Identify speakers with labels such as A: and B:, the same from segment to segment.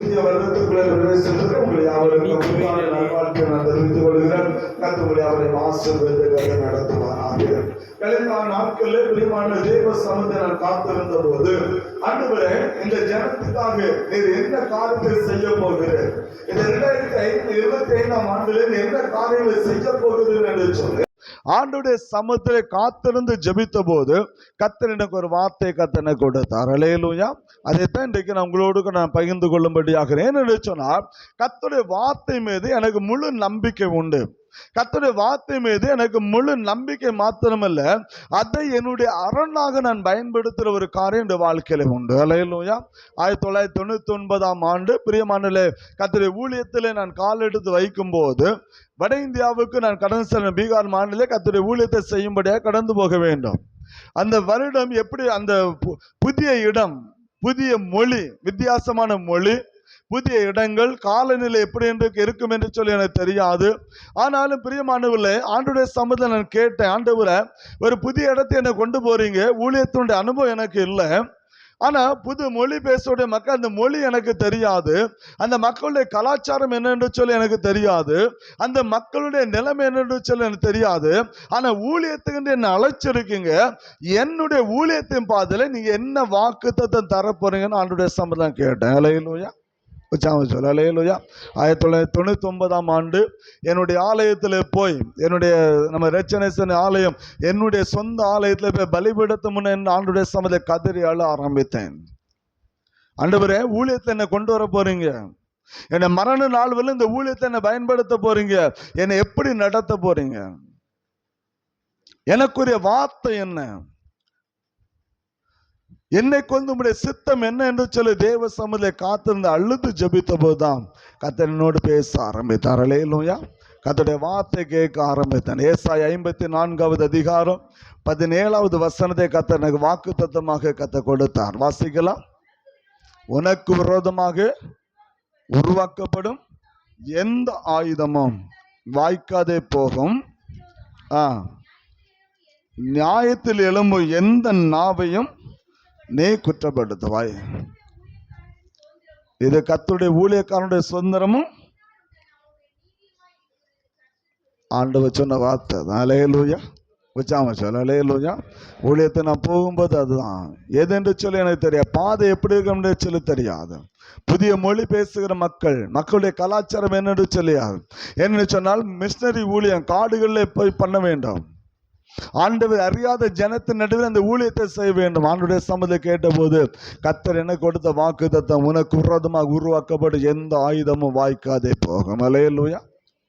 A: புதிய வருடத்துக்குள்ளே பிரவேசித்தது உங்களை யாவருக்கும் நல்வாழ்க்கை நான் தெரிவித்துக் கொள்கிறேன். கத்துக்குள்ளே அவரை ஆசீர்வதித்து நடத்துவாராக. கழிந்த நாட்களில் பிரியமான தேவ சமத்தை நான் காத்திருந்த போது இந்த ஜனத்துக்காக நீர் என்ன காரியத்தை செய்ய போகிறேன்? இந்த இரண்டாயிரத்தி ஐந்து இருபத்தி ஐந்தாம் ஆண்டில் என்ன காரியங்களை செய்ய போகிறீர்கள் என்று சொல்லி
B: ஆண்டுடைய சமத்திலே காத்திருந்து ஜெபித்த போது கத்தர் எனக்கு ஒரு வார்த்தை கத்தனை கொடுத்தார். அலையலூயா அதைத்தான் இன்றைக்கு நான் உங்களோடு நான் பகிர்ந்து கொள்ளும்படியாக ஏன்னு சொன்னால் கத்தருடைய வார்த்தை மீது எனக்கு முழு நம்பிக்கை உண்டு. கத்தருடைய வார்த்தை மீது எனக்கு முழு நம்பிக்கை மாத்திரமல்ல. அதை என்னுடைய அரணாக நான் பயன்படுத்துகிற ஒரு காரியம் இந்த வாழ்க்கையில உண்டு. அலையிலோயா ஆயிரத்தி தொள்ளாயிரத்தி தொண்ணூற்றி ஒன்பதாம் ஆண்டு பிரியமானலே கத்தருடைய ஊழியத்தில் நான் கால் எடுத்து வைக்கும்போது வட இந்தியாவுக்கு நான் கடந்து செல்ல பீகார் மாநில கத்துடைய ஊழியத்தை செய்யும்படியாக கடந்து போக வேண்டும். அந்த வருடம் எப்படி அந்த பு- புதிய இடம் புதிய மொழி வித்தியாசமான மொழி புதிய இடங்கள் காலநிலை எப்படி என்று இருக்கும் என்று சொல்லி எனக்கு தெரியாது. ஆனாலும் பிரியமானவர்களே ஆண்டுடைய சம்மதம் நான் கேட்டேன் ஆண்டவரை ஒரு புதிய இடத்தை என்னை கொண்டு போறீங்க ஊழியத்தினுடைய அனுபவம் எனக்கு இல்லை. ஆனால் புது மொழி பேசக்கூடிய மக்கள் அந்த மொழி எனக்கு தெரியாது. அந்த மக்களுடைய கலாச்சாரம் என்னென்று சொல்லி எனக்கு தெரியாது. அந்த மக்களுடைய நிலைமை என்னென்று சொல்லி எனக்கு தெரியாது. ஆனால் ஊழியத்துக்கு என்ன அழைச்சிருக்கீங்க என்னுடைய ஊழியத்தின் பார்த்துல நீங்கள் என்ன வாக்குத்தத்தை தர போறீங்கன்னு ஆண்டுடைய சம்மதம் கேட்டேன். அலையிலூயா உச்சாம சொல்ல ஆயிரத்தி தொள்ளாயிரத்தி தொண்ணூற்றி ஒன்பதாம் ஆண்டு என்னுடைய ஆலயத்தில் போய் என்னுடைய நம்ம ரச்சனேசன் ஆலயம் என்னுடைய சொந்த ஆலயத்தில் போய் பலிபீடத்து முன்னே ஆண்டுடைய சம்மதை கதறி அழ ஆரம்பித்தேன். ஆண்டவரே ஊழியத்தை என்னை கொண்டு வர போறீங்க. என்னை மரண நாள் இந்த ஊழியத்தை என்னை பயன்படுத்த போறீங்க. என்னை எப்படி நடத்த போறீங்க? எனக்குரிய வார்த்தை என்ன? என்னை கொண்டு உடைய சித்தம் என்ன என்று சொல்லி தேவ சமதில காத்திருந்து அழுது ஜபித்த போதுதான் கத்தர் என்னோடு பேச ஆரம்பித்தார். அலையிலுயா கத்தருடைய வார்த்தை கேட்க ஆரம்பித்தான். ஏசாய் ஐம்பத்தி நான்காவது அதிகாரம் பதினேழாவது வசனத்தை கத்த எனக்கு வாக்கு தத்தமாக கத்த கொடுத்தார். வாசிக்கலாம். உனக்கு விரோதமாக உருவாக்கப்படும் எந்த ஆயுதமும் வாய்க்காதே போகும். ஆ. நியாயத்தில் எழும்பும் எந்த நாவையும் நீ குற்றப்படுத்துவாய். இது கத்துடைய ஊழியக்காரனுடைய சுதந்திரமும் ஆண்டவர் சொன்ன வார்த்தை தான். அலையலூயா. உச்சாம சொல்ல அலையலூயா. ஊழியத்தை நான் போகும்போது அதுதான். எது என்று சொல்லி எனக்கு தெரியாது. பாதை எப்படி இருக்கும்னு சொல்லி தெரியாது. புதிய மொழி பேசுகிற மக்கள் மக்களுடைய கலாச்சாரம் என்னென்று சொல்லியாது. என்னென்னு சொன்னால் மிஷினரி ஊழியம் காடுகளில் போய் பண்ண வேண்டும். ஆண்டவர் அறியாத ஜனத்தின் நடுவில் அந்த ஊழியத்தை செய்ய வேண்டும். ஆண்டுடைய சம்மதை கேட்டபோது கத்தர் எனக்கு கொடுத்த வாக்கு தத்தம் உனக்கு உரதமாக உருவாக்கப்படும். எந்த ஆயுதமும் வாய்க்காதே போகும். அலையலூயா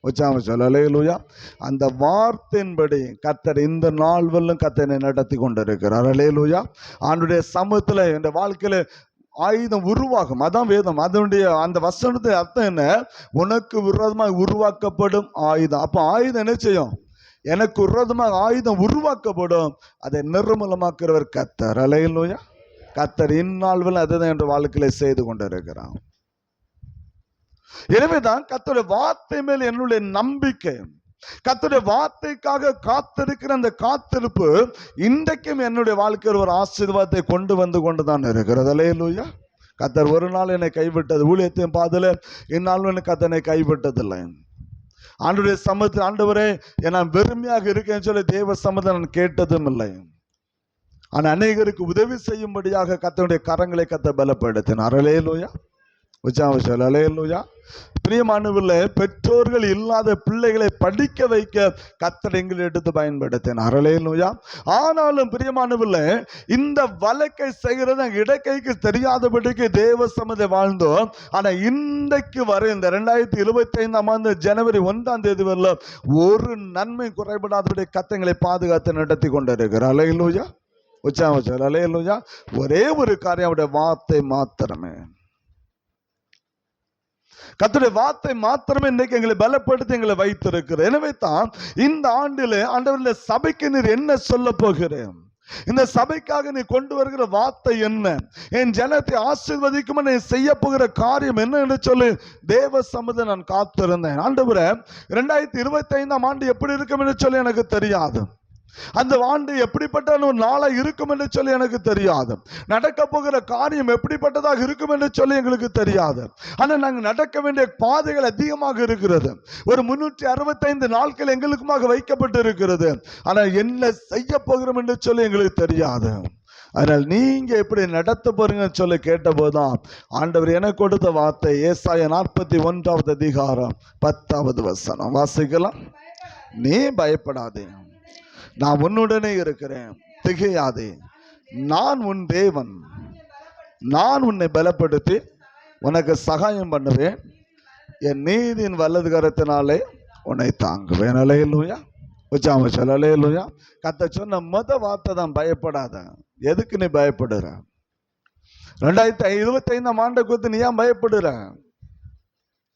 B: உச்சாம சொல்ல அலையலூயா அந்த வார்த்தையின்படி கத்தர் இந்த நாள் வரலும் கத்தனை நடத்தி கொண்டிருக்கிறார். அலையலூயா ஆண்டுடைய சமூகத்தில் இந்த வாழ்க்கையில் ஆயுதம் உருவாகும். அதான் வேதம். அதனுடைய அந்த வசனத்தை அர்த்தம் என்ன? உனக்கு விரோதமாக உருவாக்கப்படும் ஆயுதம். அப்போ ஆயுதம் என்ன செய்யும்? எனக்கு விரோதமாக ஆயுதம் உருவாக்கப்படும். அதை நிர்மூலமாக்குறவர் கத்தர் அலையிலோயா கத்தர் இந்நாள்வில் அதுதான் என்ற வாழ்க்கையில செய்து கொண்டிருக்கிறான் எனவேதான் கத்தோட வார்த்தை மேல் என்னுடைய நம்பிக்கை. கத்துடைய வார்த்தைக்காக காத்திருக்கிற அந்த காத்திருப்பு இன்றைக்கும் என்னுடைய வாழ்க்கையில் ஒரு ஆசீர்வாதத்தை கொண்டு வந்து கொண்டு தான் இருக்கிறது. அலையலூயா கத்தர் ஒரு நாள் என்னை கைவிட்டது. ஊழியத்தையும் பாதல இந்நாளும் எனக்கு கத்தனை கைவிட்டதில்லை. ஆண்டுடைய சமூகத்தில் ஆண்டவரே நான் வெறுமையாக இருக்கேன்னு சொல்லி தேவ சமத்தை நான் கேட்டதும் இல்லை. ஆனால் அநேகருக்கு உதவி செய்யும்படியாக கத்தனுடைய கரங்களை கத்த பலப்படுத்தினார். அலையலூயா உச்சாவசல் அலையலூயா பிரியமானவர்களே பெற்றோர்கள் இல்லாத பிள்ளைகளை படிக்க வைக்க கத்தர் எங்களை எடுத்து பயன்படுத்தினார். அலையலூயா ஆனாலும் பிரியமானவர்களே இந்த வழக்கை செய்கிறது இடக்கைக்கு தெரியாதபடிக்கு தேவ சமதி வாழ்ந்தோம். ஆனா இன்றைக்கு வரை இந்த ரெண்டாயிரத்தி இருபத்தி ஐந்தாம் ஆண்டு ஜனவரி ஒன்றாம் தேதி வரல ஒரு நன்மை குறைபடாதபடி கத்தங்களை பாதுகாத்து நடத்தி கொண்டிருக்கிறார். அலையலூயா உச்சாமச்சல் அலையலூயா ஒரே ஒரு காரியம் அவருடைய வார்த்தை மாத்திரமே. கத்துடைய வார்த்தை மாத்திரமே இன்றைக்கு எங்களை பலப்படுத்தி எங்களை வைத்திருக்கிறது. எனவே தான் இந்த ஆண்டிலே ஆண்டவரில் சபைக்கு நீர் என்ன சொல்ல போகிறேன்? இந்த சபைக்காக நீ கொண்டு வருகிற வார்த்தை என்ன? என் ஜனத்தை ஆசிர்வதிக்கும்? நீ செய்ய போகிற காரியம் என்ன என்று சொல்லி தேவ சம்மதை நான் காத்திருந்தேன். ஆண்டவரை ரெண்டாயிரத்தி இருபத்தி ஐந்தாம் ஆண்டு எப்படி இருக்கும் என்று சொல்லி எனக்கு தெரியாது. அந்த ஆண்டு எப்படிப்பட்ட ஒரு நாளா இருக்கும் என்று சொல்லி எனக்கு தெரியாது. நடக்க போகிற காரியம் எப்படிப்பட்டதாக இருக்கும் என்று சொல்லி எங்களுக்கு தெரியாது. ஆனா நாங்க நடக்க வேண்டிய பாதைகள் அதிகமாக இருக்கிறது. ஒரு முன்னூற்றி அறுபத்தைந்து நாட்கள் எங்களுக்குமாக வைக்கப்பட்டு இருக்கிறது ஆனா என்ன செய்ய போகிறோம் என்று சொல்லி எங்களுக்கு தெரியாது. அதனால் நீங்க எப்படி நடத்த போறீங்கன்னு சொல்லி கேட்டபோதுதான் ஆண்டவர் எனக்கு கொடுத்த வார்த்தை ஏசாய நாற்பத்தி ஒன்றாவது அதிகாரம் பத்தாவது வசனம். வாசிக்கலாம். நீ பயப்படாதே. நான் உன்னுடனே இருக்கிறேன். திகையாதே. நான் உன் தேவன். நான் உன்னை பலப்படுத்தி உனக்கு சகாயம் பண்ணுவேன். என் நீதியின் வலது கரத்தினாலே உன்னை தாங்குவேன். அலையலுயா உச்சாமச்சல் அலையலுயா கத்த சொன்ன மொத வார்த்தை தான் பயப்படாத. எதுக்கு நீ பயப்படுற? ரெண்டாயிரத்தி இருபத்தி ஐந்தாம் ஆண்டை குறித்து நீ ஏன் பயப்படுற?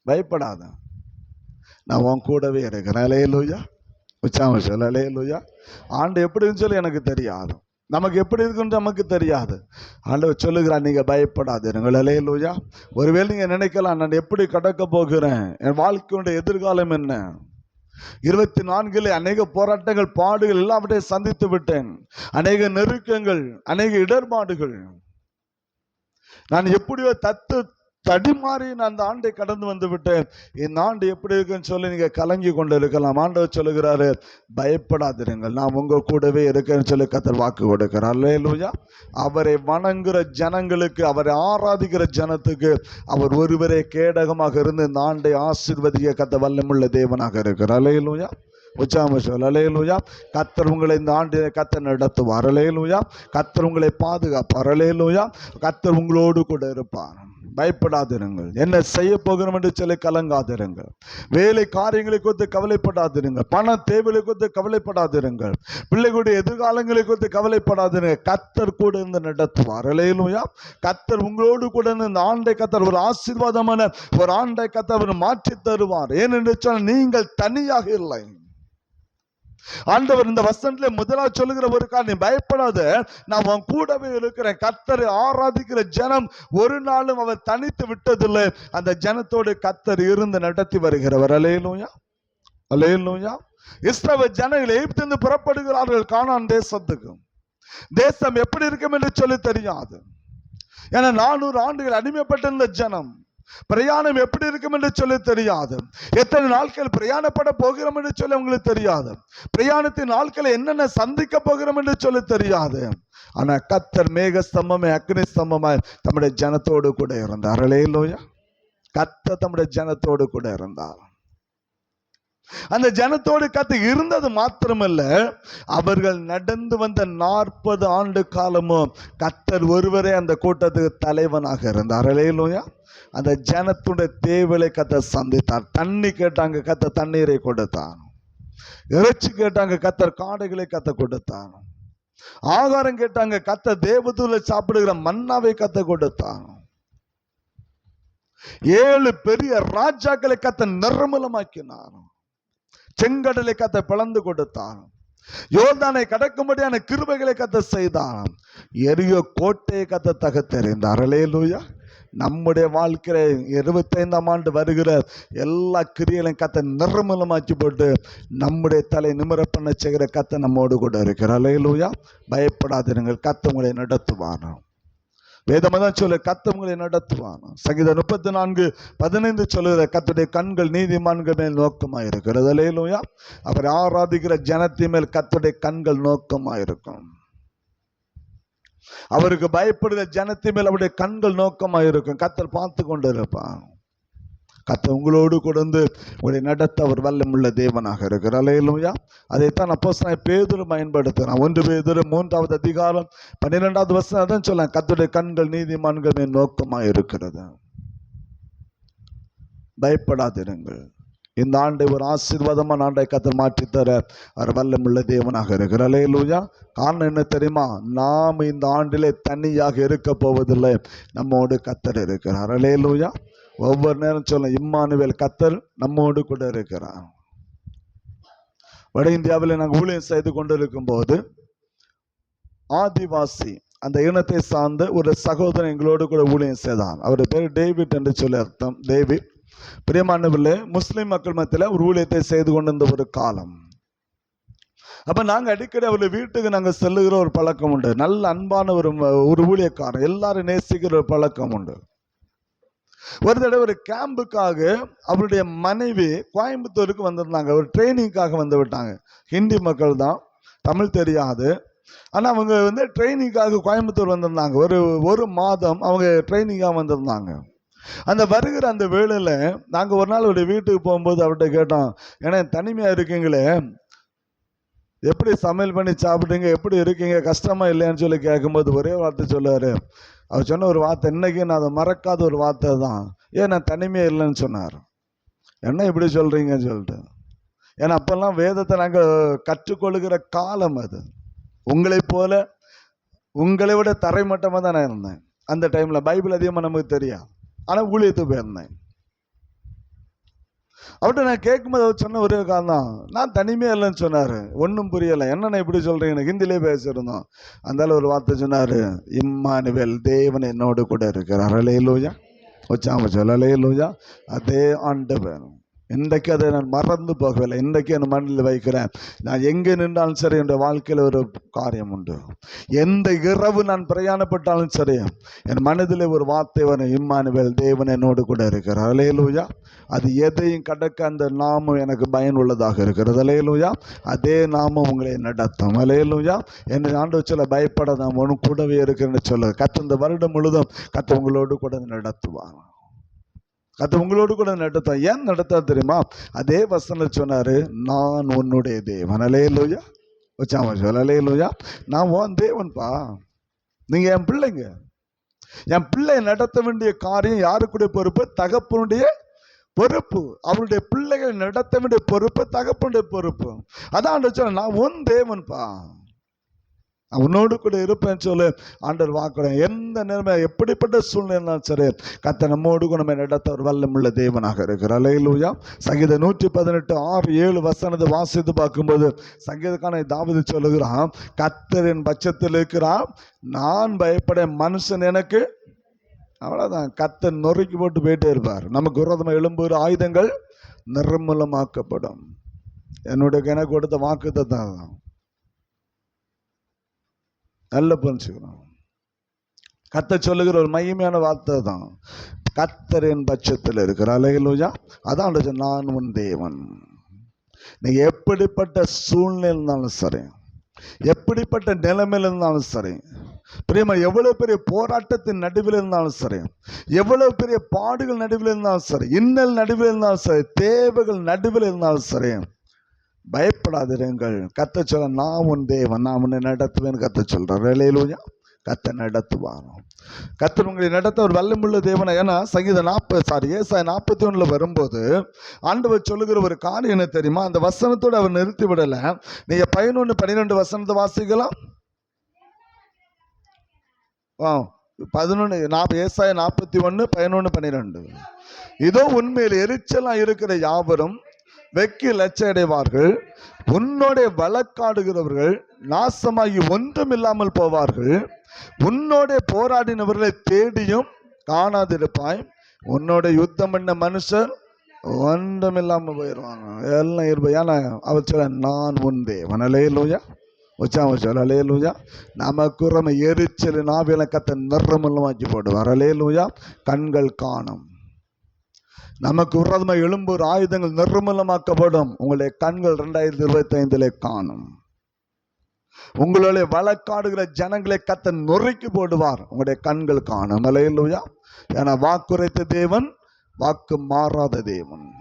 B: பயப்படாத. நான் உன் கூடவே இருக்கிறேன். அலையலுயா உற்சாகம் சொல்லலே இல்லையா ஆண்டு எப்படின்னு சொல்லி எனக்கு தெரியாது. நமக்கு எப்படி இருக்குன்னு நமக்கு தெரியாது. ஆண்டவர் சொல்லுகிறார் நீங்க பயப்படாதீர்கள் லூயா ஒருவேளை நீங்கள் நினைக்கலாம் நான் எப்படி கடக்க போகிறேன்? என் வாழ்க்கையுடைய எதிர்காலம் என்ன? இருபத்தி நான்கில் அநேக போராட்டங்கள் பாடுகள் எல்லாவற்றையும் சந்தித்து விட்டேன். அநேக நெருக்கங்கள் அநேக இடர்பாடுகள். நான் எப்படியோ தத்து தடிமாறி நான் அந்த ஆண்டை கடந்து வந்து விட்டேன். இந்த ஆண்டு எப்படி இருக்குன்னு சொல்லி நீங்கள் கலங்கி கொண்டு இருக்கலாம். ஆண்டவர் சொல்லுகிறாரு பயப்படாதிருங்கள். நான் உங்கள் கூடவே இருக்கேன்னு சொல்லி கத்தர் வாக்கு கொடுக்கிறார். அல்லேலூயா. அவரை வணங்குற ஜனங்களுக்கு அவரை ஆராதிக்கிற ஜனத்துக்கு அவர் ஒருவரே கேடகமாக இருந்து இந்த ஆண்டை ஆசீர்வதிக்க கத்த வல்லமுள்ள தேவனாக இருக்கிறார். அல்லேலூயா. உச்சாம சொல் அலையலுயா கத்தர் உங்களை இந்த ஆண்டு கத்தர் நடத்துவார். அலையலூயா கத்தர் உங்களை பாதுகாப்பார். அலையலூயா கத்தர் உங்களோடு கூட இருப்பார். பயப்படாதிருங்கள். என்ன செய்ய போகிறோம் என்று சொல்லி கலங்காதிருங்கள். வேலை காரியங்களை குறித்து கவலைப்படாதிருங்கள். பண தேவைகளை குறித்து கவலைப்படாதிருங்கள். பிள்ளைகளுடைய எதிர்காலங்களை குறித்து கவலைப்படாதிருங்க கத்தர் கூட இருந்து நடத்துவார். அலையலுயா கத்தர் உங்களோடு கூட இருந்து இந்த ஆண்டை கத்தர் ஒரு ஆசீர்வாதமான ஒரு ஆண்டை கத்தர் அவர் மாற்றி தருவார். ஏனென்று சொன்னால் நீங்கள் தனியாக இல்லை. ஆண்டவர் இந்த வசனத்துல முதலா சொல்லுகிற ஒரு காரணம் பயப்படாத. நான் அவன் கூடவே இருக்கிறேன். கத்தர் ஆராதிக்கிற ஜனம் ஒரு நாளும் அவர் தனித்து விட்டதில்லை. அந்த ஜனத்தோடு கத்தர் இருந்து நடத்தி வருகிறவர். அலையலூயா அலையலூயா இஸ்ரவ ஜனங்கள் எகிப்திலிருந்து புறப்படுகிறார்கள். காணான் தேசத்துக்கு. தேசம் எப்படி இருக்கும் என்று சொல்லி தெரியாது. ஏன்னா நானூறு ஆண்டுகள் அடிமைப்பட்டிருந்த ஜனம். பிரயாணம் எப்படி இருக்கும் என்று சொல்லி தெரியாது. எத்தனை நாட்கள் பிரயாணப்பட போகிறோம் என்று சொல்லி உங்களுக்கு தெரியாது. பிரயாணத்தின் நாட்களை என்னென்ன சந்திக்க போகிறோம் என்று சொல்லி தெரியாது. ஆனா கத்தர் மேக ஸ்தம்பமே அக்னி ஸ்தம்பமாய் தம்முடைய ஜனத்தோடு கூட இருந்தார். இல்லையா கத்த தம்முடைய ஜனத்தோடு கூட இருந்தார். அந்த ஜனத்தோடு கத்து இருந்தது மாத்திரமல்ல அவர்கள் நடந்து வந்த நாற்பது ஆண்டு காலமும் கத்தர் ஒருவரே அந்த கூட்டத்துக்கு தலைவனாக இருந்தார். இல்லையா அந்த ஜனத்துடைய தேவையை கத்த சந்தித்தார். தண்ணி கேட்டாங்க கத்த தண்ணீரை கொடுத்தான். இறைச்சி கேட்டாங்க கத்தர் காடைகளை கத்த கொடுத்தான். ஆகாரம் கேட்டாங்க கத்த தேவதூல சாப்பிடுகிற மன்னாவை கத்த கொடுத்தான். ஏழு பெரிய ராஜாக்களை கத்த நிர்மலமாக்கினார். செங்கடலை கத்த பிளந்து கொடுத்தான். யோர்தானை கடக்கும்படியான கிருபைகளை கத்த செய்தான். எரிய கோட்டையை கத்த தகத்தெறிந்தார் அலேலூயா நம்முடைய வாழ்க்கையில் இருபத்தைந்தாம் ஆண்டு வருகிற எல்லா கிரியைகளையும் கத்தை நிர்மலமாக்கி போட்டு நம்முடைய தலை நிமிர பண்ண செய்கிற கத்தை நம்மோடு கூட இருக்கிறார். அலையிலூயா பயப்படாதிருங்கள். கத்தவங்களை உங்களை வேதமதான் சொல்ல கத்தவங்களை நடத்துவான் சங்கீதம் முப்பத்தி நான்கு பதினைந்து சொல்லுகிற கத்துடைய கண்கள் நீதிமான்கள் மேல் நோக்கமாக இருக்கிறது அலையிலூயா அவர் ஆராதிக்கிற ஜனத்தின் மேல் கத்துடைய கண்கள் நோக்கமாக இருக்கும் அவருக்கு பயப்படுகிற ஜனத்தின் மேல் அவருடைய கண்கள் நோக்கமாக இருக்கும். கத்தர் பார்த்து கொண்டு இருப்பான் கத்த உங்களோடு கொடுந்து உங்களை நடத்த அவர் வல்லமுள்ள தேவனாக இருக்கிறார். அலையிலுயா அதைத்தான் அப்போ பேதுரு பயன்படுத்துகிறான். ஒன்று பேதுரு மூன்றாவது அதிகாரம் பன்னிரெண்டாவது வருஷம் தான் சொல்ல கத்துடைய கண்கள் நீதிமான்கள் நோக்கமாக இருக்கிறது. பயப்படாதிருங்கள். இந்த ஆண்டை ஒரு ஆசீர்வாதமாக ஆண்டை கத்தை மாற்றி தர அவர் வல்லமுள்ள தேவனாக இருக்கிறார். லூயா காரணம் என்ன தெரியுமா? நாம் இந்த ஆண்டிலே தனியாக இருக்க போவதில்லை. நம்மோடு கத்தர் இருக்கிறார். அலையிலூயா ஒவ்வொரு நேரம் சொல்ல இம்மானுவேல் கத்தர் நம்மோடு கூட இருக்கிறார். வட இந்தியாவில் நாங்கள் ஊழியம் செய்து கொண்டிருக்கும் போது ஆதிவாசி அந்த இனத்தை சார்ந்த ஒரு சகோதரன் எங்களோடு கூட ஊழியம் செய்தான். அவர் பேர் டேவிட் என்று சொல்லி அர்த்தம். டேவிட் பிரியமானவர்களே முஸ்லிம் மக்கள் மத்தியில் ஒரு ஊழியத்தை செய்து கொண்டிருந்த ஒரு காலம். அப்போ நாங்கள் அடிக்கடி அவர் வீட்டுக்கு நாங்கள் செல்லுகிற ஒரு பழக்கம் உண்டு. நல்ல அன்பான ஒரு ஒரு ஊழியக்காரன் எல்லாரும் நேசிக்கிற ஒரு பழக்கம் உண்டு. ஒரு தடவை ஒரு கேம்புக்காக அவருடைய மனைவி கோயம்புத்தூருக்கு வந்திருந்தாங்க. ஒரு ட்ரைனிங்காக வந்து விட்டாங்க. ஹிந்தி மக்கள் தான் தமிழ் தெரியாது. ஆனால் அவங்க வந்து ட்ரைனிங்காக கோயம்புத்தூர் வந்திருந்தாங்க. ஒரு ஒரு மாதம் அவங்க ட்ரைனிங்காக வந்திருந்தாங்க. அந்த வருகிற அந்த வேலையில் நாங்கள் ஒரு நாள் அவருடைய வீட்டுக்கு போகும்போது அவர்கிட்ட கேட்டோம் ஏன்னா தனிமையாக இருக்கீங்களே? எப்படி சமையல் பண்ணி சாப்பிட்டீங்க? எப்படி இருக்கீங்க? கஷ்டமாக இல்லையான்னு சொல்லி கேட்கும்போது ஒரே வார்த்தை சொல்லுவார். அவர் சொன்ன ஒரு வார்த்தை இன்றைக்கி நான் அதை மறக்காத ஒரு வார்த்தை தான். ஏன் நான் தனிமையாக இல்லைன்னு சொன்னார். என்ன இப்படி சொல்கிறீங்கன்னு சொல்லிட்டு. ஏன்னா அப்போல்லாம் வேதத்தை நாங்கள் கற்றுக்கொள்கிற காலம் அது. உங்களை போல உங்களை விட தரைமட்டமாக தான் நான் இருந்தேன். அந்த டைமில் பைபிள் அதிகமாக நமக்கு தெரியாது. ஆனால் ஊழியத்துக்கு போயிருந்தேன் அவர்கிட்ட நான் கேட்கும்போது அவர் சொன்ன ஒரே காரணம் நான் தனிமையாக இல்லைன்னு சொன்னார். ஒன்றும் புரியலை. என்னண்ணா இப்படி சொல்கிறீங்க ஹிந்திலே பேசியிருந்தோம். அந்தால ஒரு வார்த்தை சொன்னார் இம்மானுவேல் தேவன் என்னோடு கூட இருக்கிறார். அலையிலூயா வச்சாம சொல்ல அலையிலூயா அதே ஆண்டவன் இன்றைக்கு அதை நான் மறந்து போகவில்லை. இன்றைக்கு என் மண்ணில் வைக்கிறேன். நான் எங்கே நின்றாலும் சரி என் வாழ்க்கையில் ஒரு காரியம் உண்டு. எந்த இரவு நான் பிரயாணப்பட்டாலும் சரி என் மனதில் ஒரு வார்த்தை வரும் இம்மானுவேல் தேவன் என்னோடு கூட இருக்கிறார். அலையலூயா அது எதையும் கடக்க அந்த நாமம் எனக்கு பயனுள்ளதாக இருக்கிறது. அலையலூயா அதே நாமம் உங்களை நடத்தும். அலையலூயா என்னை ஆண்டு சொல்ல பயப்பட நான் உன் கூடவே இருக்கிறேன்னு சொல்ல கத்த இந்த வருடம் முழுதும் கத்த உங்களோடு கூட நடத்துவாங்க அது உங்களோடு கூட நடத்தும் ஏன் நடத்தா தெரியுமா? அதே வசனம் சொன்னார் நான் உன்னுடைய தேவன். அலையலூயா வச்சாம சொல்ல அலையலூயா நான் உன் தேவன்பா? நீங்கள் என் பிள்ளைங்க. என் பிள்ளை நடத்த வேண்டிய காரியம் யாருக்குடைய பொறுப்பு? தகப்பனுடைய பொறுப்பு. அவருடைய பிள்ளைகள் நடத்த வேண்டிய பொறுப்பு தகப்பனுடைய பொறுப்பு. அதான் ஆண்டவர் நான் உன் தேவன்பா? உன்னோடு கூட இருப்பேன்னு சொல்லு. ஆண்டவர் வாக்குறேன் எந்த நேரமே எப்படிப்பட்ட சூழ்நிலைனாலும் சரி கத்த நம்மோடு கூட நம்ம நடத்த ஒரு வல்லமுள்ள தேவனாக இருக்கிறார். அலையிலூயா சங்கீத நூற்றி பதினெட்டு ஆறு ஏழு வசனத்தை வாசித்து பார்க்கும்போது சங்கீதக்கான தாவிது சொல்லுகிறான் கத்தரின் பட்சத்தில் இருக்கிறான் நான் பயப்பட மனுஷன் எனக்கு அவ்வளோதான் கத்தை நொறுக்கி போட்டு போயிட்டே இருப்பார். நமக்கு விரோதமாக எழும்புகிற ஆயுதங்கள் நிர்மூலமாக்கப்படும். என்னுடைய எனக்கு கொடுத்த வாக்கு தான் நல்ல புரிஞ்சுக்கணும் கத்த சொல்லுகிற ஒரு மையமான வார்த்தை தான். கத்தரின் பட்சத்தில் இருக்கிற அலையிலூயா அதான் நான் உன் தேவன். நீ எப்படிப்பட்ட சூழ்நிலை இருந்தாலும் சரி எப்படிப்பட்ட நிலைமையில் இருந்தாலும் சரி பிரியமா எவ்வளவு பெரிய போராட்டத்தின் நடுவில் இருந்தாலும் சரி எவ்வளவு பெரிய பாடுகள் நடுவில் இருந்தாலும் சரி இன்னல் நடுவில் இருந்தாலும் சரி தேவைகள் நடுவில் இருந்தாலும் சரி பயப்படாதிருங்கள். கத்த சொல்ல நான் உன் தேவன் நான் உன்னை நடத்துவேன் கத்த சொல்கிறேன் வேலையிலூயா கத்த நடத்துவார். கத்தர் உங்களை நடத்த ஒரு வல்லமுள்ள தேவனை ஏன்னா சங்கீதம் நாற்பது சாரி ஏசாய் நாற்பத்தி ஒன்றில் வரும்போது ஆண்டவர் சொல்லுகிற ஒரு காரியம் என்ன தெரியுமா? அந்த வசனத்தோடு அவர் நிறுத்தி விடலை. நீங்கள் பதினொன்று பன்னிரெண்டு வசனத்தை வாசிக்கலாம். ஆ பதினொன்று நாற்ப ஏசாய நாற்பத்தி ஒன்று பதினொன்று பன்னிரெண்டு. இதோ உண்மையில் எரிச்சலாக இருக்கிற யாவரும் வெக்கி லட்சடைவார்கள். உன்னோட வழக்காடுகிறவர்கள் நாசமாகி ஒன்றும் இல்லாமல் போவார்கள். உன்னோட போராடினவர்களை தேடியும் காணாதிருப்பாய். உன்னோட யுத்தம் பண்ண மனுஷர் ஒன்றும் இல்லாமல் போயிடுவாங்க எல்லாம் இருப்போம் ஏன்னா அவர் சொல்ல நான் உன் தேவன். லூயா உச்சாம சொல்ல அலையலூயா நமக்கு நமக்குறமை எரிச்சல் நாவில கத்த நிறமுள்ளமாக்கி போடுவார். லூயா கண்கள் காணும். நமக்கு விரோதமாக எழும்பூர் ஆயுதங்கள் நிர்மூலமாக்கப்படும். உங்களுடைய கண்கள் ரெண்டாயிரத்தி இருபத்தி ஐந்திலே காணும். உங்களுடைய வழக்காடுகிற ஜனங்களை கத்த நொறுக்கி போடுவார். உங்களுடைய கண்கள் காணும். அலையிலுயா ஏன்னா வாக்குரைத்த தேவன் வாக்கு மாறாத தேவன்.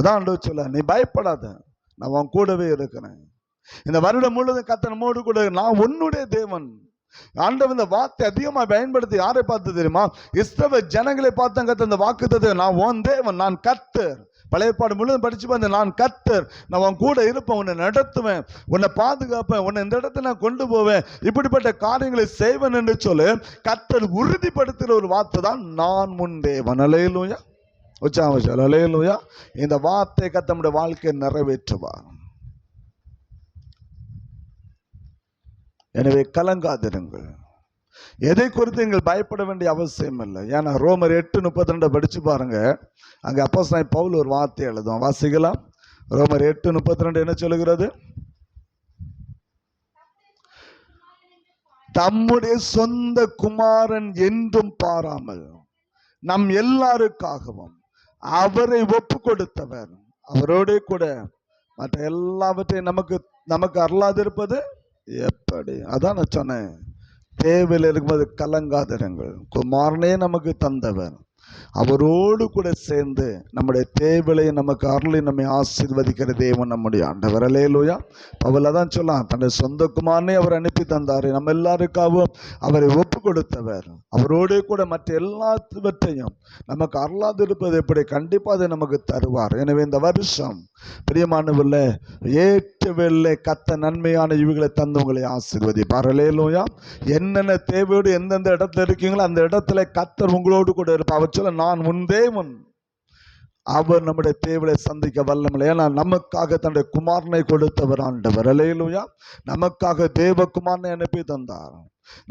B: அதான் சொல்ல நீ பயப்படாத. நான் உன் கூடவே இருக்கிறேன். இந்த வருடம் முழுவதும் கத்தன் மூடு கூட நான் உன்னுடைய தேவன். ஆண்டவர் இந்த வார்த்தை அதிகமா பயன்படுத்தி யாரை பார்த்து தெரியுமா? இஸ்ரவ ஜனங்களை பார்த்தாங்க கத்த இந்த வாக்கு நான் ஓன் தேவன் நான் கத்தர் பழைய பாடு முழுவதும் படிச்சு பார்த்து நான் கத்தர் நான் உன் கூட இருப்பேன் உன்னை நடத்துவேன் உன்னை பாதுகாப்பேன் உன்னை இந்த இடத்த நான் கொண்டு போவேன். இப்படிப்பட்ட காரியங்களை செய்வேன் என்று சொல்லு கத்தர் உறுதிப்படுத்துகிற ஒரு வார்த்தை தான் நான் முன் தேவன். அலையிலுயா உச்சாமச்சல் அலையிலுயா இந்த வார்த்தை கத்தமுடைய வாழ்க்கையை நிறைவேற்றுவார். எனவே கலங்காதிருங்கள். எதை குறித்து நீங்கள் பயப்பட வேண்டிய அவசியம் இல்லை. ஏன்னா ரோமர் எட்டு முப்பத்தி ரெண்டை படிச்சு பாருங்க. அங்க அப்போ பவுல் ஒரு வார்த்தை எழுதும் வாசிக்கலாம். ரோமர் எட்டு முப்பத்தி ரெண்டு என்ன சொல்லுகிறது? தம்முடைய சொந்த குமாரன் என்றும் பாராமல் நம் எல்லாருக்காகவும் அவரை ஒப்பு கொடுத்தவர் அவரோட கூட மற்ற எல்லாவற்றையும் நமக்கு நமக்கு அருளாதிருப்பது எப்படி? அதான் நான் சொன்னேன். தேவையில் இருக்கும்போது கலங்காதிருங்கள் குமாரனே நமக்கு தந்தவர். அவரோடு கூட சேர்ந்து நம்முடைய தேவையை நமக்கு அருளை நம்மை ஆசீர்வதிக்கிற தேவன் நம்முடைய ஆண்டவர். அலையலூயா பவுல தான் சொல்லலாம் தன்னுடைய சொந்த குமாரனே அவர் அனுப்பி தந்தார். நம்ம எல்லாருக்காகவும் அவரை ஒப்பு கொடுத்தவர் அவரோடு கூட மற்ற எல்லாவற்றையும் நமக்கு அருளாதிருப்பது எப்படி? கண்டிப்பாக அதை நமக்கு தருவார். எனவே இந்த வருஷம் பிரியமானவர்கள ஏற்ற வெள்ளை கத்த நன்மையான இவுகளை தந்து உங்களை ஆசீர்வதிப்பார். என்னென்ன தேவையோடு எந்தெந்த இடத்துல இருக்கீங்களோ அந்த இடத்துல கத்தர் உங்களோடு கூட இருப்பார். சொல்ல நான் உன் தேவன். அவர் நம்முடைய தேவையை சந்திக்க வல்லமில்லை. ஏன்னா நமக்காக தன்னுடைய குமாரனை கொடுத்தவர் ஆண்டவர். அலையிலுயா நமக்காக தேவகுமாரனை அனுப்பி தந்தார்.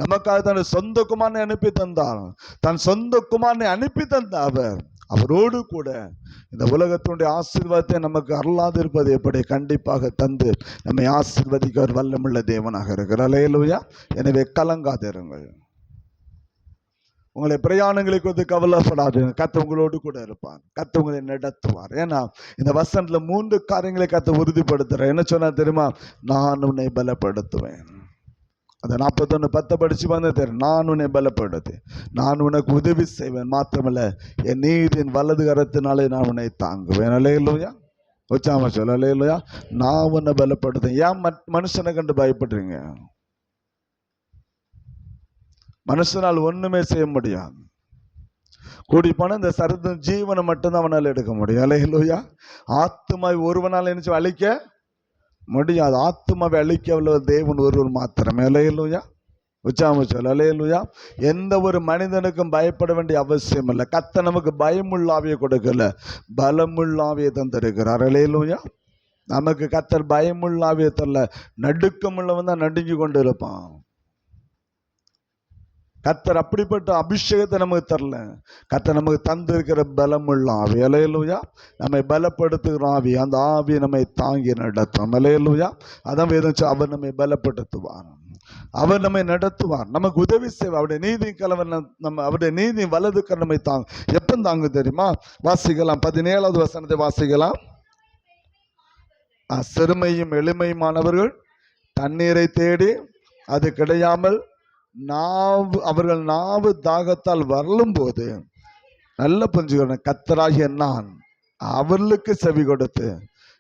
B: நமக்காக தன்னுடைய சொந்த குமாரனை அனுப்பி தந்தார். தன் சொந்த குமாரனை அனுப்பி தந்த அவர் அவரோடு கூட இந்த உலகத்தினுடைய ஆசீர்வாதத்தை நமக்கு அருளாது இருப்பது எப்படி? கண்டிப்பாக தந்து நம்மை ஆசீர்வதிக்க ஒரு வல்லமுள்ள தேவனாக இருக்கிறார். அலையிலுயா எனவே கலங்காதிருங்கள். உங்களை பிரயாணங்களை குறித்து கவலைப்படாதுங்க கத்த உங்களோடு கூட இருப்பார். கத்த உங்களை நடத்துவார். ஏன்னா இந்த வசனத்தில் மூன்று காரியங்களை கத்த உறுதிப்படுத்துறேன் என்ன சொன்னால் தெரியுமா? நான் உன்னை பலப்படுத்துவேன். அந்த நாற்பத்தொன்று பத்தை படித்து வந்து தெரியும்? நான் உன்னை பலப்படுத்து. நான் உனக்கு உதவி செய்வேன். மாத்திரமல்ல என் நீதியின் வலது கரத்தினாலே நான் உன்னை தாங்குவேன். இல்லையா வச்சாம சொல்ல. இல்லையா நான் உன்னை பலப்படுத்தேன் ஏன் மத்- மனுஷனை கண்டு பயப்படுறீங்க? மனுஷனால் ஒன்றுமே செய்ய முடியாது. கூடிப்பான இந்த சரத்து ஜீவனை மட்டும்தான் அவனால் எடுக்க முடியும். அலையிலோயா. ஆத்துமாவை ஒருவனால் நினைச்சு அழிக்க முடியாது. ஆத்துமாவை அழிக்க உள்ள தேவன் ஒருவர் மாத்திரமே. அலையிலோயா. உச்சாம சொல் அலையிலுயா. எந்த ஒரு மனிதனுக்கும் பயப்பட வேண்டிய அவசியம் இல்லை. கத்த நமக்கு பயமுள்ளாவிய கொடுக்கல. பலமுள்ளாவிய தந்திருக்கிறார். அலையிலுயா. நமக்கு கத்தர் பயமுள்ளாவிய தரல. நடுக்கமுள்ளவன் தான் நடுங்கி கொண்டு இருப்பான் கத்தர் அப்படிப்பட்ட அபிஷேகத்தை நமக்கு தரல. கத்தர் நமக்கு தந்திருக்கிற பலமுள்ள ஆவி. அலையலுயா நம்மை பலப்படுத்துகிற ஆவி. அந்த ஆவி நம்மை தாங்கி நடத்தும். அலையலுயா அதான் வேதம் அவர் நம்மை பலப்படுத்துவார். அவர் நம்மை நடத்துவார். நமக்கு உதவி செய்வார். அவருடைய நீதி கலவன் நம்ம அவருடைய நீதி வலது கண் நம்மை தாங்க எப்போ தாங்க தெரியுமா? வாசிக்கலாம். பதினேழாவது வசனத்தை வாசிக்கலாம். சிறுமையும் எளிமையுமானவர்கள் தண்ணீரை தேடி அது கிடையாமல் நாவு அவர்கள் நாவு தாகத்தால் வரலும் போது நல்ல புரிஞ்சுக்கணும். கத்தராகிய நான் அவர்களுக்கு செவி கொடுத்து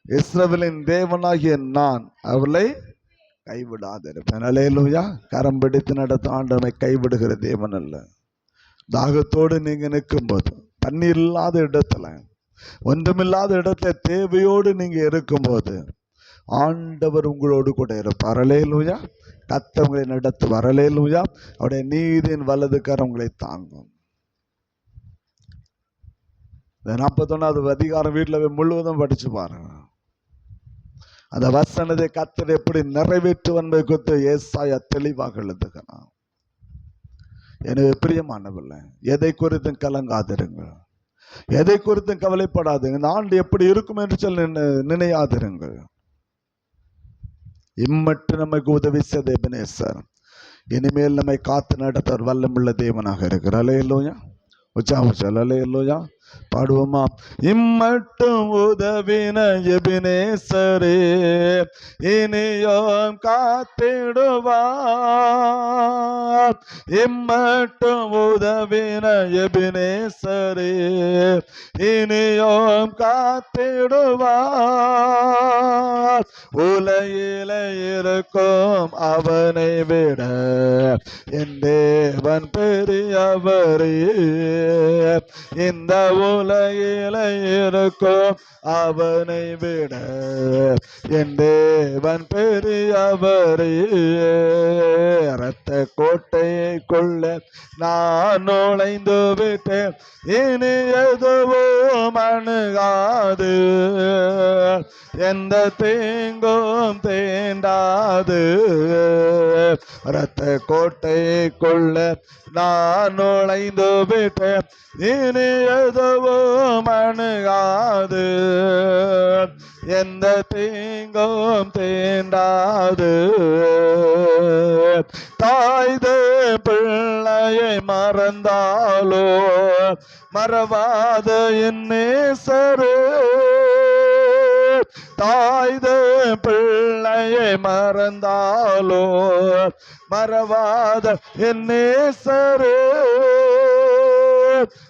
B: இஸ்ரவேலின் தேவனாகிய நான் அவர்களை கைவிடாதிருப்பேன். அலையலுயா கரம் பிடித்து நடத்த ஆண்டவனை கைவிடுகிற தேவன் அல்ல. தாகத்தோடு நீங்க நிற்கும்போது தண்ணீர் இல்லாத இடத்துல ஒன்றுமில்லாத இடத்துல தேவையோடு நீங்க இருக்கும்போது ஆண்டவர் உங்களோடு கூட இருப்பார். அலையலூயா கத்தவங்களை நடத்து நடத்துவார் அலையலுயா அவருடைய நீதியின் வலது கரம் உங்களை தாங்கும். இந்த நாற்பத்தொன்னாவது அதிகாரம் வீட்டில் முழுவதும் படிச்சு பாருங்க. அந்த வசனத்தை கத்தர் எப்படி நிறைவேற்றுவன் என்பதை குறித்து ஏசாய தெளிவாக எழுதுகிறான் எனவே பிரியமானவில்லை எதை குறித்தும் கலங்காதிருங்கள். எதை குறித்தும் கவலைப்படாதுங்க. இந்த ஆண்டு எப்படி இருக்கும் என்று சொல்லி நினை- நினையாதிருங்கள். இம்மட்டு நமக்கு உதவி செய்த எபினேசர். இனிமேல் நம்மை காத்து நடத்தவர் வல்லமுள்ள தேவனாக இருக்கிறார். அலையல்லோயா உச்சாமச்சல் அலையல்லோயா பாடுவோமா? இம்மட்டும் உதவின எபினேசரே இனியோம் காத்திடுவார். இம்மட்டும் உதவின எபினேசரே இனியோம் காத்திடுவார். உலகில இருக்கும் அவனை விட என் தேவன் பெரியவரே இந்த உலகில இருக்கும் அவனை விட என் தேவன் பெரியவரே. இரத்த கோட்டைக்குள்ள நான் நுழைந்து விட்டேன். இனி எதுவும் அணுகாது. எந்த தீங்கும் தேண்டாது. ரத்த கோட்டைக்குள்ள நான் நுழைந்து விட்டேன். இனி எதுவும் அணுகாது. எந்த தீங்கும் தீண்டாது. தாய்தே பிள்ளையை மறந்தாலோ? மறவாத என் நேசரு. தாய்து பிள்ளையை மறந்தாலோ மறவாத என் நேசரே.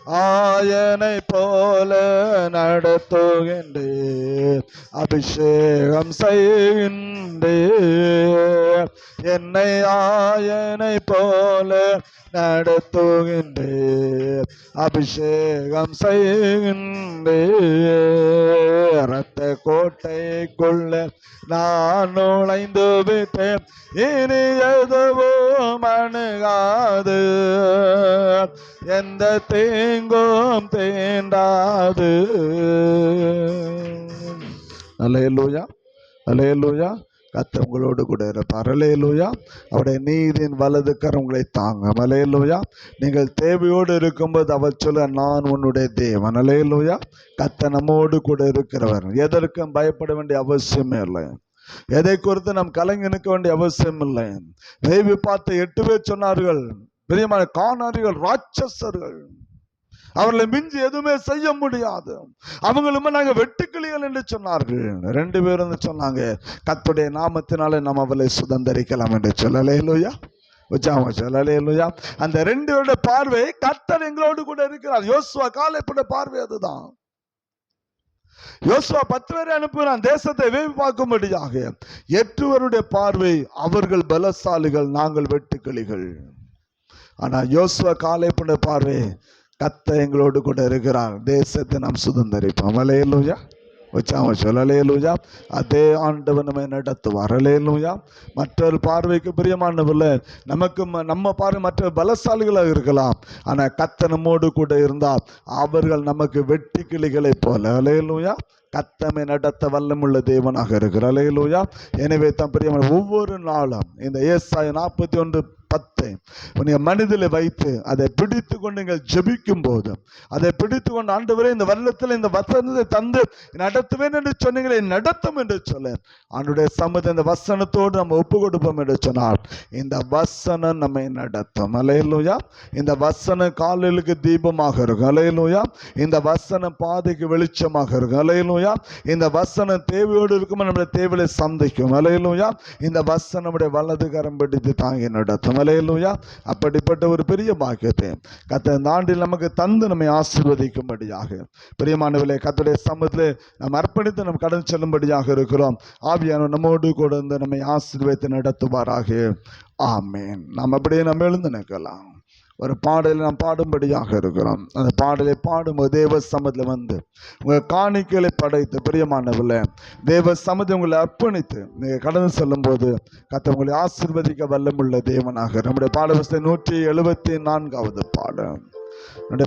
B: ஆயனை போல நடத்துகின்றே அபிஷேகம் செய்கின்றே என்னை ஆயனை போல நடத்துகின்றே அபிஷேகம் செய்கின்றே ரத்த கோட்டைக்குள்ள நான் நுழைந்து விட்டேன். இனி எதுவும் அணுகாது. எந்த தீங்கும் தீண்டாது. அலையலூயா அலையலூயா கத்த உங்களோடு கூட இருப்பார். அலையலூயா அவருடைய நீதியின் வலது கரங்களை தாங்க அலையலூயா நீங்கள் தேவையோடு இருக்கும்போது அவர் சொல்ல நான் உன்னுடைய தேவன். அலையலூயா கத்த நம்மோடு கூட இருக்கிறவர். எதற்கும் பயப்பட வேண்டிய அவசியமே இல்லை. எதை குறித்து நாம் கலங்கி நிற்க வேண்டிய அவசியம் இல்லை. தேவி பார்த்து எட்டு பேர் சொன்னார்கள். பெரியமான காணாரிகள் ராட்சசர்கள். அவர்களை மிஞ்சி எதுவுமே செய்ய முடியாது. அவங்களுமே நாங்க வெட்டுக்கிளிகள் என்று சொன்னார்கள். ரெண்டு பேரும் வந்து சொன்னாங்க கத்துடைய நாமத்தினாலே நாம் அவளை சுதந்தரிக்கலாம் என்று சொல்லலே இல்லையா அந்த ரெண்டு பேருடைய பார்வை கத்தர் எங்களோடு கூட இருக்கிறார். யோசுவா காலைப்பட பார்வை அதுதான். யோசுவா பத்து பேரை அனுப்பினான் தேசத்தை வேவி பார்க்கும்படியாக எட்டுவருடைய பார்வை அவர்கள் பலசாலிகள் நாங்கள் வெட்டுக்கிளிகள். ஆனா யோசுவா காலைப்பட பார்வை கத்த எங்களோடு கூட இருக்கிறார். தேசத்தை நாம் சுதந்திரிப்போம். அலையலூயா வச்சாம சொல்லலையலூயா அதே ஆண்டவன் நம்ம நடத்துவார். அலையலூயா மற்றொரு பார்வைக்கு பிரியமானவர்ல நமக்கு ம- நம்ம பார்வை மற்ற பலசாலிகளாக இருக்கலாம். ஆனால் கத்த நம்மோடு கூட இருந்தால் அவர்கள் நமக்கு வெட்டி கிளிகளை போல. அலையலூயா கத்தமை நடத்த வல்லமுள்ள தேவனாக இருக்கிறார். அலையலூயா எனவே தான் பிரியமான ஒவ்வொரு நாளும் இந்த ஏசாய நாற்பத்தி ஒன்று பத்தை. நீங்க மனதில் வைத்து அதை பிடித்து கொண்டு நீங்கள் ஜெபிக்கும் போது அதை பிடித்து கொண்டு ஆண்டவரே இந்த வருடத்தில் இந்த வசனத்தை தந்து நடத்துவேன் என்று சொன்னீங்களே நடத்தும் என்று சொல்ல. ஆண்டுடைய சம்மத இந்த வசனத்தோடு நம்ம ஒப்பு கொடுப்போம் என்று சொன்னால் இந்த வசனம் நம்மை நடத்தும். அலையலூயா இந்த வசனம் காலையிலுக்கு தீபமாக இருக்கும். அலையலூயா இந்த வசனம் பாதைக்கு வெளிச்சமாக இருக்கும். அலையலூயா இந்த வசனம் தேவையோடு இருக்கும் நம்முடைய தேவையை சந்திக்கும். அலையலூயா இந்த வசனம் நம்முடைய வலது கரம் பிடித்து தாங்கி நடத்தும். அலையலூயா. அப்படிப்பட்ட ஒரு பெரிய பாக்கியத்தை கத்த இந்த ஆண்டில் நமக்கு தந்து நம்மை ஆசீர்வதிக்கும்படியாக. பிரியமானவர்களே கத்துடைய சமூகத்தில் நாம் அர்ப்பணித்து நம் கடன் செல்லும்படியாக இருக்கிறோம். ஆவியானவர் நம்மோடு கூட இருந்து நம்மை ஆசீர்வதித்து நடத்துவாராக. ஆமேன். நாம் அப்படியே நம்ம எழுந்து நிற்கலாம். ஒரு பாடலை நாம் பாடும்படியாக இருக்கிறோம். அந்த பாடலை பாடும்போது தேவ சமத்தில் வந்து உங்கள் காணிக்கைகளை படைத்து பிரியமானவில்லை தேவ சமத்தை உங்களை அர்ப்பணித்து நீங்கள் கடந்து செல்லும்போது கத்த உங்களை ஆசீர்வதிக்க வல்லமுள்ள தேவனாக. நம்முடைய பாடவசத்தை நூற்றி எழுபத்தி நான்காவது பாடம் நம்முடைய